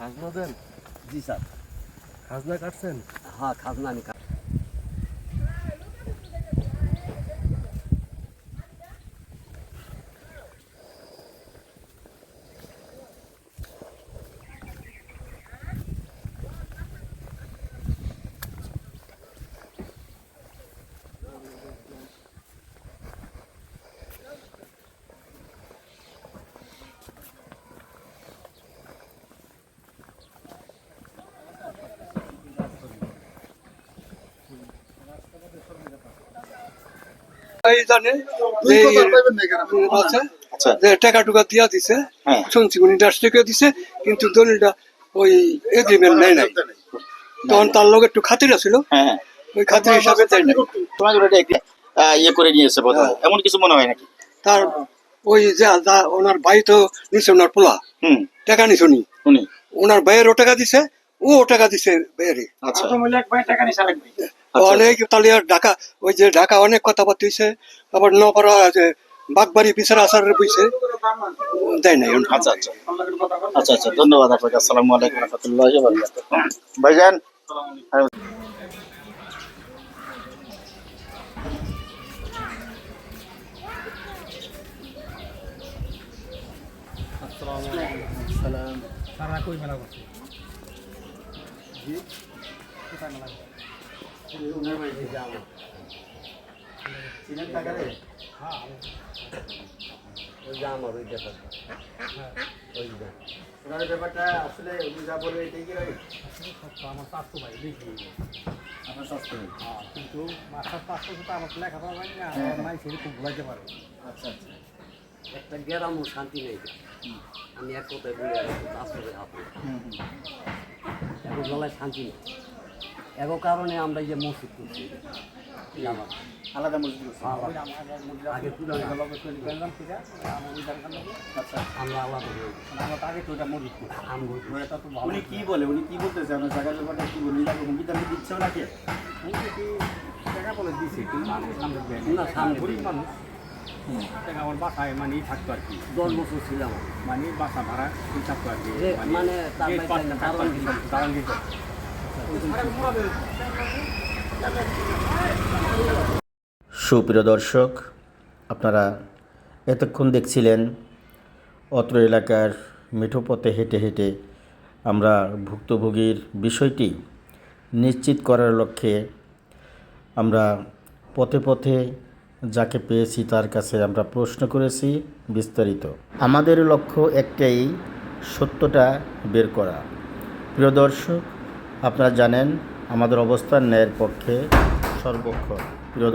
খাজনা দেন? জি স্যার। খাজনা কাটছেন? হ্যাঁ খাজনা আমি এই জানে যে আছে। আচ্ছা। যে টাকা টুকা দিয়া দিছে। হ্যাঁ। শুনছি উনি দেড় টাকা দিছে কিন্তু দলিলটা ওই এগ্রিমেন্ট নেই। নাই। তখন তার লোক একটু খাতির ছিল হ্যাঁ ওই খাতির হিসাবে ইয়ে করে নিয়েছে এমন কিছু মনে হয় নাকি? তার ওই যে ওনার ভাই তো নিছে ওনার পোলা। হুম। টাকা নিছে উনি। উনি। ওনার ভাইয়েরও টাকা দিছে ও টাকা দিছে ভাইয়েরই আচ্ছা। অনেক তাহলে আর ঢাকা ওই যে ঢাকা অনেক কথাবার্তা হয়েছে আবার নপাড়া যে বাগবাড়ি বিচার আসার বইছে দেয় নাই আচ্ছা আচ্ছা। আচ্ছা আচ্ছা ধন্যবাদ আপনাকে আসসালামু আলাইকুম রহমতুল্লাহ ভাইজান যে আমার ওই ব্যাপার ওই যে ওনার ব্যাপারটা আসলে উনি যা বলে এটাই কি আমার স্বাস্থ্য ভাই দেখি আপনার স্বাস্থ্য কিন্তু মাস্টার স্বাস্থ্য তো আমার লেখাপড়া জানি না নাই সেটা খুব ভুলাইতে পারে আচ্ছা আচ্ছা একটা গ্রামও শান্তি নেই আমি এক কথায় বলে আসলে আপনি জলায় শান্তি নেই। এগো কারণে আমরা যে মসজিদ করছি। আলাদা মসজিদ আছে। আগে তুলে আমরা আলাদা গেছি। আমার আগে তো ওটা মজুত করি আমগো এটা তো ভালো উনি কি বলে? উনি কি বলতেছে? আপনার জায়গার ব্যাপারটা কি বলে। তাকে হুমকি দামি দিচ্ছে নাকি কি বলে দিছে? কিন্তু সামনে গরিব মানুষ। আমার বাসায় মানে থাকতো আর কি। দশ বছর ছিলাম। মানে বাসা ভাড়া থাকতো আর কি। মানে দিত সুপ্রিয় দর্শক আপনারা এতক্ষণ দেখছিলেন অত্র এলাকার মেঠো পথে হেঁটে হেঁটে আমরা ভুক্তভোগীর বিষয়টি নিশ্চিত করার লক্ষ্যে আমরা পথে পথে যাকে পেয়েছি তার কাছে আমরা প্রশ্ন করেছি বিস্তারিত। আমাদের লক্ষ্য একটাই, সত্যটা বের করা। প্রিয় দর্শক, আপনারা জানেন আমাদের অবস্থান ন্যায়ের পক্ষে সর্বক্ষণ। প্রিয়